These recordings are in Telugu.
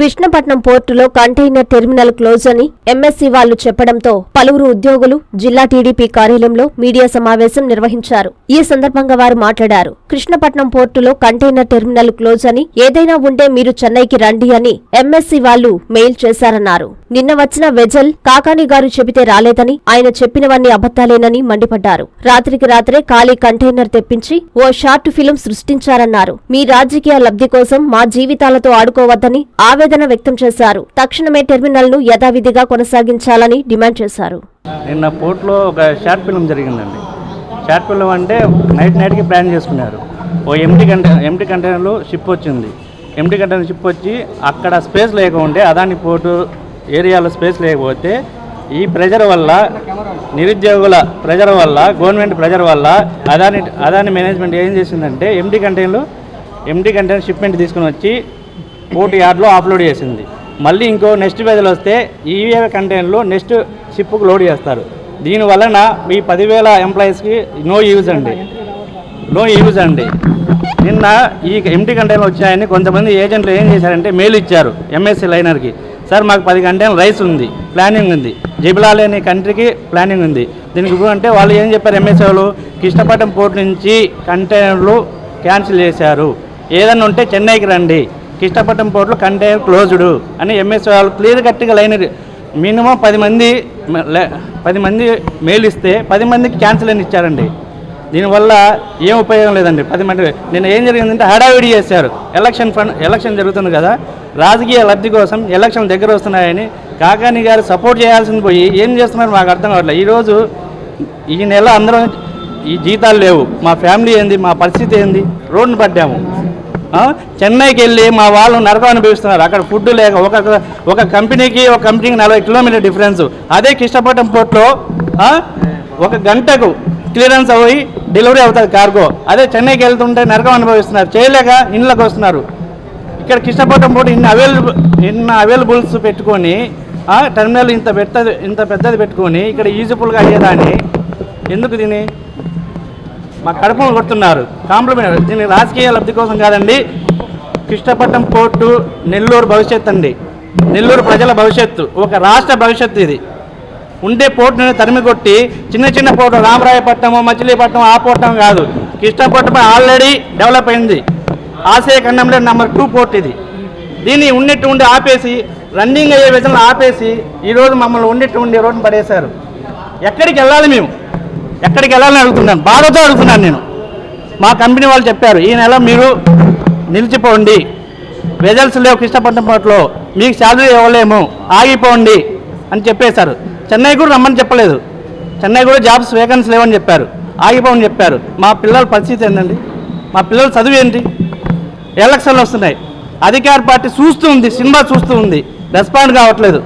కృష్ణపట్నం పోర్టులో కంటైనర్ టెర్మినల్ క్లోజ్ అని ఎంఎస్సీ వాళ్ళు చెప్పడంతో పలువురు ఉద్యోగులు జిల్లా టీడీపీ కార్యాలయంలో మీడియా సమావేశం నిర్వహించారు. ఈ సందర్భంగా వారు మాట్లాడారు. కృష్ణపట్నం పోర్టులో కంటైనర్ టెర్మినల్ క్లోజ్ అని ఏదైనా ఉంటే మీరు చెన్నైకి రండి అని ఎంఎస్సీ వాళ్ళు మెయిల్ చేశారన్నారు. నిన్న వచ్చిన వెజల్ కాకాని గారు చెబితే రాలేదని ఆయన చెప్పినవన్నీ అబద్దాలేనని మండిపడ్డారు. రాత్రికి రాత్రే ఖాళీ కంటైనర్ తెప్పించి ఓ షార్ట్ ఫిలిం సృష్టించారన్నారు. మీ రాజకీయ లబ్ధి కోసం మా జీవితాలతో ఆడుకోవద్దని ఆవేదన వ్యక్తం చేశారు. తక్షణమే టెర్మినల్ను యథావిధిగా కొనసాగించాలని డిమాండ్ చేశారు. నిన్న పోర్ట్లో ఒక షార్ట్ ఫిల్మ్ జరిగిందండి. షార్ట్ ఫిల్మ్ అంటే నైట్ నైట్కి ప్లాన్ చేసుకున్నారు. ఓ ఎంటీ కంటైనర్ ఎంటీ కంటైనర్లో షిప్ వచ్చింది. ఎంటీ కంటైనర్ షిప్ వచ్చి అక్కడ స్పేస్ లేకుంటే అదాని పోర్టు ఏరియాలో స్పేస్ లేకపోతే ఈ ప్రెజర్ వల్ల నిరుద్యోగుల ప్రెజర్ వల్ల గవర్నమెంట్ ప్రెజర్ వల్ల అదాని అదాని మేనేజ్మెంట్ ఏం చేసిందంటే ఎంటీ కంటైనర్లు ఎంటీ కంటైనర్ షిప్మెంట్ తీసుకుని వచ్చి పోర్ట్ యార్డ్లో ఆఫ్లోడ్ చేసింది. మళ్ళీ ఇంకో నెక్స్ట్ వెజల్ వస్తే ఈవీఏ కంటైనర్లు నెక్స్ట్ షిప్కు లోడ్ చేస్తారు. దీని వలన ఈ పదివేల ఎంప్లాయీస్కి నో యూజ్ అండి. నో యూజ్ అండి. నిన్న ఈ ఎంటీ కంటైనర్ వచ్చాయని కొంతమంది ఏజెంట్లు ఏం చేశారంటే మెయిల్ ఇచ్చారు ఎంఎస్సీ లైనర్కి సార్ మాకు పది కంటైనర్ రైస్ ఉంది ప్లానింగ్ ఉంది. జిబిలాల్ అనే కంట్రీకి ప్లానింగ్ ఉంది. దీనికి ఇప్పుడు అంటే వాళ్ళు ఏం చెప్పారు ఎంఎస్సీ వాళ్ళు? కృష్ణపట్నం పోర్ట్ నుంచి కంటైనర్లు క్యాన్సిల్ చేశారు. ఏదన్నా ఉంటే చెన్నైకి రండి. కృష్ణపట్నం పోర్టులో కంటైనర్ క్లోజ్డ్ అని ఎంఎస్ వాళ్ళు క్లియర్ కట్గా లైనర్ మినిమం పది మంది పది మంది మెయిల్ ఇస్తే పది మందికి క్యాన్సిల్ అని ఇచ్చారండి. దీనివల్ల ఏం ఉపయోగం లేదండి. పది మంది నిన్న ఏం జరిగిందంటే హడావిడి చేశారు. ఎలక్షన్ ఫండ్ ఎలక్షన్ జరుగుతుంది కదా. రాజకీయ లబ్ధి కోసం ఎలక్షన్ దగ్గర వస్తున్నాయని కాకాని గారు సపోర్ట్ చేయాల్సింది పోయి ఏం చేస్తున్నారు మాకు అర్థం కావట్లేదు. ఈరోజు ఈ నెల అందరం ఈ జీతాలు లేవు. మా ఫ్యామిలీ ఏంది? మా పరిస్థితి ఏంది? రోడ్డును పడ్డాము చెన్నైకి వెళ్ళి మా వాళ్ళు నరకం అనుభవిస్తున్నారు. అక్కడ ఫుడ్ లేక ఒక ఒక కంపెనీకి ఒక కంపెనీకి నలభై కిలోమీటర్ డిఫరెన్స్ అదే కృష్ణపట్నం పోర్ట్లో ఒక గంటకు క్లియరెన్స్ అయ్యి డెలివరీ అవుతుంది కార్గో అదే చెన్నైకి వెళ్తుంటే నరకం అనుభవిస్తున్నారు. చేయలేక ఇండ్లకు వస్తున్నారు. ఇక్కడ కృష్ణపట్నం పోటీ ఇన్ని అవైలబుల్ ఇన్ని అవైలబుల్స్ పెట్టుకొని టెర్మినల్ ఇంత పెద్దది ఇంత పెద్దది పెట్టుకొని ఇక్కడ యూజఫుల్గా అయ్యేదాన్ని. ఎందుకు దీని మా కడుపును కొడుతున్నారు. కాంప్లిమెంట్ దీని రాజకీయ లబ్ధి కోసం కాదండి కృష్ణపట్నం పోర్టు నెల్లూరు భవిష్యత్తు అండి. నెల్లూరు ప్రజల భవిష్యత్తు ఒక రాష్ట్ర భవిష్యత్తు ఇది. ఉండే పోర్టుని తరిమి కొట్టి చిన్న చిన్న పోర్టు రామరాయపట్నం మచిలీపట్నం ఆ పోర్టం కాదు. కృష్ణపట్నం ఆల్రెడీ డెవలప్ అయింది. ఆసియా ఖండంలో నెంబర్ టూ పోర్ట్ ఇది. దీన్ని ఉన్నట్టు ఉండి ఆపేసి రన్నింగ్ అయ్యే విధంగా ఆపేసి ఈరోజు మమ్మల్ని ఉన్నట్టు ఉండి రోడ్డు పడేశారు. ఎక్కడికి వెళ్ళాలి మేము? ఎక్కడికి వెళ్ళాలని అడుగుతున్నాను. బాధతో అడుగుతున్నాను నేను. మా కంపెనీ వాళ్ళు చెప్పారు ఈ నెల మీరు నిలిచిపోండి. వెజల్స్ లేవు కృష్ణపట్నం పోర్టులో మీకు శాలరీ ఇవ్వలేము ఆగిపోండి అని చెప్పేశారు. చెన్నై కూడా రమ్మని చెప్పలేదు. చెన్నై కూడా జాబ్స్ వేకెన్సీ లేవని చెప్పారు. ఆగిపోమని చెప్పారు. మా పిల్లల పరిస్థితి ఏంటండి? మా పిల్లల చదువు ఏంటి? ఎలక్షన్లు వస్తున్నాయి. అధికార పార్టీ చూస్తూ ఉంది సినిమా చూస్తూ ఉంది. రెస్పాండ్ కావట్లేదు.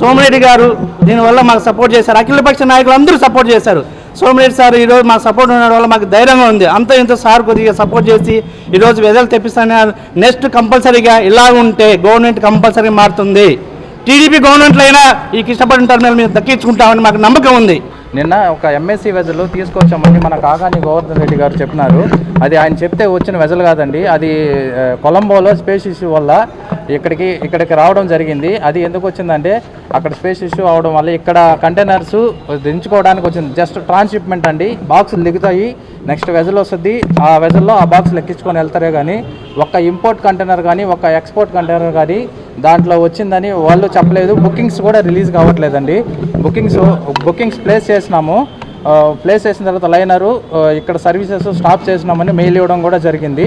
సోమిరెడ్డి గారు దీనివల్ల మాకు సపోర్ట్ చేశారు. అఖిలపక్ష నాయకులు అందరూ సపోర్ట్ చేశారు. సోమిరెడ్డి సార్ ఈరోజు మా సపోర్ట్ ఉండడం వల్ల మాకు ధైర్యంగా ఉంది. అంత ఇంత సార్ కొద్దిగా సపోర్ట్ చేసి ఈరోజు వెదలు తెప్పిస్తానే నెక్స్ట్ కంపల్సరీగా ఇలా ఉంటే గవర్నమెంట్ కంపల్సరీ మారుతుంది. టీడీపీ గవర్నమెంట్లో అయినా ఈ కృష్ణపట్నం టర్మినల్ మీద దక్కించుకుంటామని మాకు నమ్మకం ఉంది. నిన్న ఒక ఎంఎస్సీ వెజలు తీసుకొచ్చామని మన కాకాని గోవర్ధన్ రెడ్డి గారు చెప్పినారు. అది ఆయన చెప్తే వచ్చిన వెజలు కాదండి. అది కొలంబోలో స్పేస్ ఇష్యూ వల్ల ఇక్కడికి ఇక్కడికి రావడం జరిగింది. అది ఎందుకు వచ్చిందంటే అక్కడ స్పేస్ ఇష్యూ అవడం వల్ల ఇక్కడ కంటైనర్స్ దించుకోవడానికి వచ్చింది. జస్ట్ ట్రాన్స్షిప్మెంట్ అండి. బాక్సులు దిగుతాయి. నెక్స్ట్ వెజల్ వస్తుంది. ఆ వెజల్లో ఆ బాక్స్ లెక్కించుకొని వెళ్తారే కానీ ఒక్క ఇంపోర్ట్ కంటైనర్ కానీ ఒక ఎక్స్పోర్ట్ కంటైనర్ కానీ దాంట్లో వచ్చిందని వాళ్ళు చెప్పలేదు. బుకింగ్స్ కూడా రిలీజ్ కావట్లేదండి. బుకింగ్స్ బుకింగ్స్ ప్లేస్ చేసినాము. ప్లేస్ చేసిన తర్వాత లైనరు ఇక్కడ సర్వీసెస్ స్టాప్ చేసినామని మెయిల్ ఇవ్వడం కూడా జరిగింది.